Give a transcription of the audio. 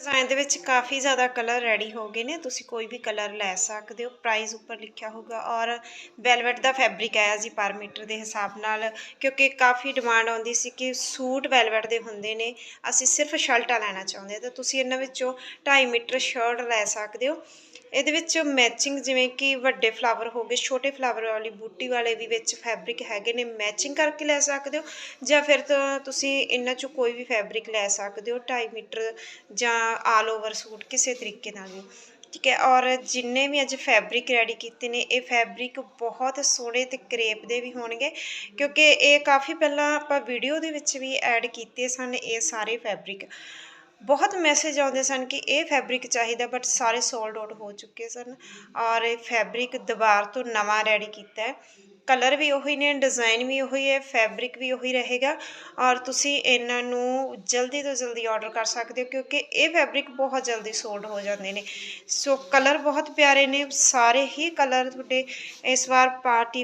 Design ਦੇ ਵਿੱਚ ਕਾਫੀ ਜ਼ਿਆਦਾ ਕਲਰ ਰੈਡੀ ਹੋ ਗਏ ਨੇ। ਤੁਸੀਂ ਕੋਈ ਵੀ ਕਲਰ ਲੈ ਸਕਦੇ ਹੋ। ਪ੍ਰਾਈਸ ਉੱਪਰ ਲਿਖਿਆ ਹੋਊਗਾ ਔਰ ਵੈਲਵਟ ਦਾ ਫੈਬਰਿਕ ਆਇਆ ਜੀ ਪਰ ਮੀਟਰ ਦੇ ਹਿਸਾਬ ਨਾਲ, ਕਿਉਂਕਿ ਕਾਫੀ ਡਿਮਾਂਡ ਆਉਂਦੀ ਸੀ ਕਿ ਸੂਟ ਵੈਲਵਟ ਦੇ ਹੁੰਦੇ ਨੇ। ਅਸੀਂ ਸਿਰਫ ਸ਼ਰਟਾਂ ਲੈਣਾ ਚਾਹੁੰਦੇ ਹਾਂ ਤਾਂ ਤੁਸੀਂ ਇਹਨਾਂ ਵਿੱਚੋਂ 2.5 ਮੀਟਰ ਸ਼ਰਟ ਲੈ ਸਕਦੇ ਹੋ। ਇਹਦੇ ਵਿੱਚ ਮੈਚਿੰਗ ਜਿਵੇਂ ਕਿ ਵੱਡੇ ਫਲਾਵਰ ਹੋ ਗਏ, ਛੋਟੇ ਫਲਾਵਰ ਵਾਲੀ ਬੂਟੀ ਵਾਲੇ ਵੀ ਵਿੱਚ ਫੈਬਰਿਕ ਹੈਗੇ ਨੇ ਮੈਚਿੰਗ ਕਰਕੇ ਲੈ ਸਕਦੇ ਹੋ? ਜਾਂ ਫਿਰ ਤੁਸੀਂ ਇਹਨਾਂ ਚੋਂ ਕੋਈ ਵੀ ਫੈਬਰਿਕ ਲੈ ਸਕਦੇ ਹੋ 2.5 ਮੀਟਰ ਜਾਂ ਆਲ ਓਵਰ ਸੂਟ ਕਿਸੇ ਤਰੀਕੇ ਨਾਲ ਵੀ? ਠੀਕ ਹੈ, ਔਰ ਜਿੰਨੇ ਵੀ ਅੱਜ ਫੈਬਰਿਕ ਰੈਡੀ ਕੀਤੇ ਨੇ, ਇਹ ਫੈਬਰਿਕ ਬਹੁਤ ਸੋਹਣੇ ਤੇ ਕਰੇਪ ਦੇ ਵੀ ਹੋਣਗੇ, ਕਿਉਂਕਿ ਇਹ ਕਾਫੀ ਪਹਿਲਾਂ ਆਪਾਂ ਵੀਡੀਓ ਦੇ ਵਿੱਚ ਵੀ ਐਡ ਕੀਤੇ ਸਨ, ਇਹ ਸਾਰੇ ਫੈਬਰਿਕ ਬਹੁਤ ਮੈਸੇਜ ਆਉਂਦੇ ਸਨ ਕਿ ਇਹ ਫੈਬਰਿਕ ਚਾਹੀਦਾ ਬਟ ਸਾਰੇ ਸੋਲਡ ਆਊਟ ਹੋ ਚੁੱਕੇ ਸਨ ਔਰ ਇਹ ਫੈਬਰਿਕ ਦੁਬਾਰ ਤੋਂ ਨਵਾਂ ਰੈਡੀ ਕੀਤਾ ਹੈ। ਕਲਰ ਵੀ ਉਹੀ ਨੇ ਡਿਜ਼ਾਈਨ ਵੀ ਉਹੀ ਹੈ ਫੈਬਰਿਕ ਵੀ ਉਹੀ ਰਹੇਗਾ ਔਰ ਤੁਸੀਂ ਇਹਨਾਂ ਨੂੰ ਜਲਦੀ ਤੋਂ ਜਲਦੀ ਆਰਡਰ ਕਰ ਸਕਦੇ ਹੋ ਕਿਉਂਕਿ ਇਹ ਫੈਬਰਿਕ ਬਹੁਤ ਜਲਦੀ ਸੋਲਡ ਹੋ ਜਾਂਦੇ ਨੇ। ਸੋ ਕਲਰ ਬਹੁਤ ਪਿਆਰੇ ਨੇ, ਸਾਰੇ ਹੀ ਕਲਰ ਤੁਹਾਡੇ ਇਸ ਵਾਰ ਪਾਰਟੀ